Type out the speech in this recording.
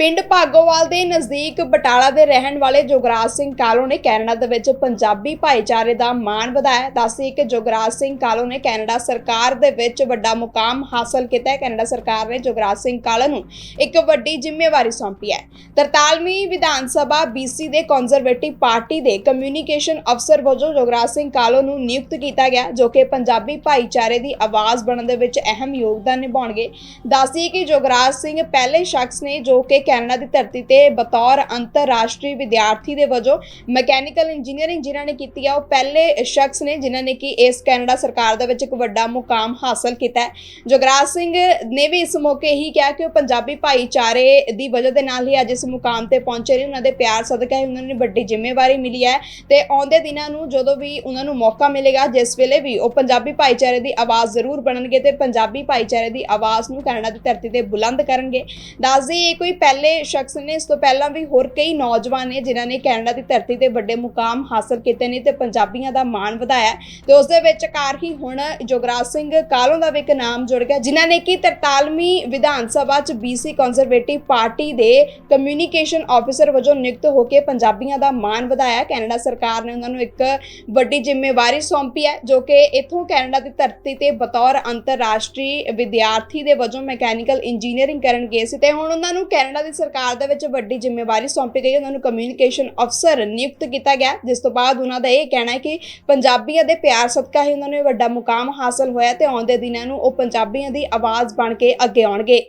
ਪਿੰਡ ਭਾਗੋਵਾਲ ਦੇ ਨਜ਼ਦੀਕ ਬਟਾਲਾ ਦੇ ਰਹਿਣ ਵਾਲੇ ਜੋਗਰਾਜ ਸਿੰਘ ਕਾਲੋ ਨੇ ਕੈਨੇਡਾ ਦੇ ਵਿੱਚ ਪੰਜਾਬੀ ਭਾਈਚਾਰੇ ਦਾ ਮਾਣ ਵਧਾਇਆ। ਦੱਸੀ ਕਿ ਜੋਗਰਾਜ ਸਿੰਘ ਕਾਲੋ ਨੇ ਕੈਨੇਡਾ ਸਰਕਾਰ ਦੇ ਵਿੱਚ ਵੱਡਾ ਮੁਕਾਮ ਹਾਸਲ ਕੀਤਾ ਹੈ। ਕੈਨੇਡਾ ਸਰਕਾਰ ਨੇ ਜੋਗਰਾਜ ਸਿੰਘ ਕਾਲੋ ਨੂੰ ਇੱਕ ਵੱਡੀ ਜ਼ਿੰਮੇਵਾਰੀ ਸੌਂਪੀ ਹੈ। 43ਵੀਂ ਵਿਧਾਨ ਸਭਾ BC ਦੇ ਕੰਜ਼ਰਵੇਟਿਵ ਪਾਰਟੀ ਦੇ ਕਮਿਊਨੀਕੇਸ਼ਨ ਅਫਸਰ ਵਜੋਂ ਜੋਗਰਾਜ ਸਿੰਘ ਕਾਲੋ ਨੂੰ ਨਿਯੁਕਤ ਕੀਤਾ ਗਿਆ, ਜੋ ਕਿ ਪੰਜਾਬੀ ਭਾਈਚਾਰੇ ਦੀ ਆਵਾਜ਼ ਬਣਨ ਦੇ ਵਿੱਚ ਅਹਿਮ ਯੋਗਦਾਨ ਨਿਭਾਉਣਗੇ। ਦੱਸਦੀ ਕਿ ਜੋਗਰਾਜ ਸਿੰਘ ਪਹਿਲੇ ਸ਼ਖਸ ਨੇ ਜੋ ਕਿ ਕੈਨੇਡਾ ਦੀ ਧਰਤੀ ਤੇ ਬਤੌਰ ਅੰਤਰਰਾਸ਼ਟਰੀ ਵਿਦਿਆਰਥੀ ਦੇ ਵਜੋਂ ਮਕੈਨੀਕਲ ਇੰਜੀਨੀਅਰਿੰਗ ਜਿਨ੍ਹਾਂ ਨੇ ਕੀਤੀ ਆ, ਉਹ ਪਹਿਲੇ ਸ਼ਖਸ ਨੇ ਜਿਨ੍ਹਾਂ ਨੇ ਕਿ ਇਸ ਕੈਨੇਡਾ ਸਰਕਾਰ ਦੇ ਵਿੱਚ ਇੱਕ ਵੱਡਾ ਮੁਕਾਮ ਹਾਸਲ ਕੀਤਾ ਹੈ। ਜੋਗਰਾਜ ਸਿੰਘ ਨੇ ਵੀ ਇਸ ਮੌਕੇ ਹੀ ਕਿਹਾ ਕਿ ਉਹ ਪੰਜਾਬੀ ਭਾਈਚਾਰੇ ਦੀ ਵਜ੍ਹਾ ਦੇ ਨਾਲ ਹੀ ਅੱਜ ਇਸ ਮੁਕਾਮ ਤੇ ਪਹੁੰਚੇ ਨੇ, ਉਹਨਾਂ ਦੇ ਪਿਆਰ ਸਦਕਾ ਹੀ ਉਹਨਾਂ ਨੂੰ ਵੱਡੀ ਜ਼ਿੰਮੇਵਾਰੀ ਮਿਲੀ ਹੈ ਤੇ ਆਉਂਦੇ ਦਿਨਾਂ ਨੂੰ ਜਦੋਂ ਵੀ ਉਹਨਾਂ ਨੂੰ ਮੌਕਾ ਮਿਲੇਗਾ, ਜਿਸ ਵੇਲੇ ਵੀ ਉਹ ਪੰਜਾਬੀ ਭਾਈਚਾਰੇ ਦੀ ਆਵਾਜ਼ ਜ਼ਰੂਰ ਬਣਨਗੇ ਤੇ ਪੰਜਾਬੀ ਭਾਈਚਾਰੇ ਦੀ ਆਵਾਜ਼ ਨੂੰ ਕੈਨੇਡਾ ਦੀ ਧਰਤੀ ਤੇ ਬੁਲੰਦ ਕਰਨਗੇ। ਦੱਸਦੀ ਇਹ ਕੋਈ ਪਹਿਲੇ ਸ਼ਖਸ ਨੇ, ਇਸ ਤੋਂ ਪਹਿਲਾਂ ਵੀ ਹੋਰ ਕਈ ਨੌਜਵਾਨ ਨੇ ਜਿਨ੍ਹਾਂ ਨੇ ਕੈਨੇਡਾ ਦੀ ਧਰਤੀ ਤੇ ਵੱਡੇ ਮੁਕਾਮ ਹਾਸਲ ਕੀਤੇ ਨੇ ਤੇ ਪੰਜਾਬੀਆਂ ਦਾ ਮਾਣ ਵਧਾਇਆ ਤੇ ਉਸ ਦੇ ਵਿੱਚ ਕਾਰ ਹੀ ਹੁਣ ਜੋਗਰਾਜ ਸਿੰਘ ਕਾਲੋਂ ਦਾ ਵੀ ਇੱਕ ਨਾਮ ਜੁੜ ਗਿਆ, ਜਿਨ੍ਹਾਂ ਨੇ ਕਿ 43ਵੀਂ ਵਿਧਾਨ ਸਭਾ ਚ BC ਕੰਜ਼ਰਵੇਟਿਵ ਪਾਰਟੀ ਦੇ ਕਮਿਊਨੀਕੇਸ਼ਨ ਆਫੀਸਰ ਵਜੋਂ ਨਿਯੁਕਤ ਹੋ ਕੇ ਪੰਜਾਬੀਆਂ ਦਾ ਮਾਣ ਵਧਾਇਆ। ਕੈਨੇਡਾ ਸਰਕਾਰ ਨੇ ਉਹਨਾਂ ਨੂੰ ਇੱਕ ਵੱਡੀ ਜ਼ਿੰਮੇਵਾਰੀ ਸੌਂਪੀ ਹੈ, ਜੋ ਕਿ ਇੱਥੋਂ ਕੈਨੇਡਾ ਦੀ ਧਰਤੀ ਤੇ ਬਤੌਰ ਅੰਤਰਰਾਸ਼ਟਰੀ ਵਿਦਿਆਰਥੀ ਦੇ ਵਜੋਂ ਮੈਕੈਨੀਕਲ ਇੰਜੀਨੀਅਰਿੰਗ ਕਰਨ ਗਏ ਸੀ ਤੇ ਹੁਣ ਉਹਨਾਂ ਨੂੰ ਕੈਨੇਡਾ ਦੀ ਸਰਕਾਰ ਦੇ ਵਿੱਚ ਵੱਡੀ ਜ਼ਿੰਮੇਵਾਰੀ ਸੌਂਪੀ ਗਈ ਉਹਨਾਂ ਨੂੰ ਕਮਿਊਨੀਕੇਸ਼ਨ ਅਫਸਰ ਨਿਯੁਕਤ ਕੀਤਾ ਗਿਆ। ਜਿਸ ਤੋਂ ਬਾਅਦ ਉਹਨਾਂ ਦਾ ਇਹ ਕਹਿਣਾ ਹੈ ਕਿ ਪੰਜਾਬੀਆਂ ਦੇ ਪਿਆਰ ਸਦਕਾ ਹੀ ਉਹਨਾਂ ਨੂੰ ਵੱਡਾ ਮੁਕਾਮ ਹਾਸਲ ਹੋਇਆ ਤੇ ਆਉਂਦੇ ਦਿਨਾਂ ਨੂੰ ਉਹ ਪੰਜਾਬੀਆਂ ਦੀ ਆਵਾਜ਼ ਬਣ ਕੇ ਅੱਗੇ ਆਉਣਗੇ।